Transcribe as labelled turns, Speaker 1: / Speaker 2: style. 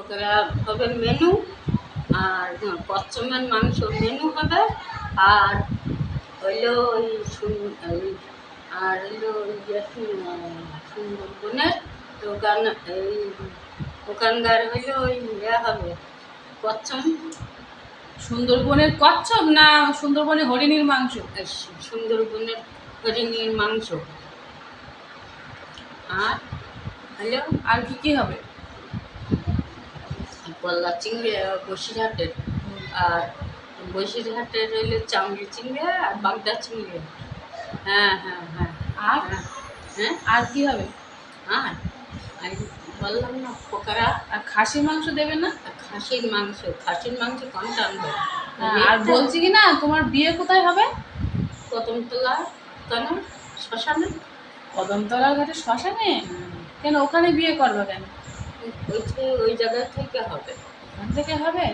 Speaker 1: পকোড়া হবে মেনু আর পশ্চিমের মাংস মেনু হবে আর হইল ওই আর হইল ওই যে সুন্দরবনের দোকান এই দোকানদার হইল ওই ইয়ে হবে পশ্চিম
Speaker 2: সুন্দরবনের কচ্ছপ না সুন্দরবনের হরিণীর মাংস?
Speaker 1: সুন্দরবনের হরিণীর মাংস। আর হ্যালো
Speaker 2: আর কি কি হবে?
Speaker 1: পল্লা চিংড়ি বসিরহাটের আর বসিরহাটের হইল চামড়ি চিংড়ি আর বাগদা চিংড়ি হ্যাঁ হ্যাঁ হ্যাঁ
Speaker 2: আর?
Speaker 1: হ্যাঁ
Speaker 2: আর কী হবে?
Speaker 1: আর বললাম না পোকারা
Speaker 2: আর খাসির মাংস দেবে না?
Speaker 1: খাসির মাংস খাসির মাংস কোনটা আনব
Speaker 2: হ্যাঁ, আর বলছি কি না তোমার বিয়ে কোথায় হবে?
Speaker 1: কদমতলা কেন? শ্মশানে?
Speaker 2: কদমতলার ঘাটে শ্মশানে? কেন ওখানে বিয়ে করবে কেন?
Speaker 1: ওই ওই জায়গা থেকে হবে।
Speaker 2: ওখান থেকে হবে?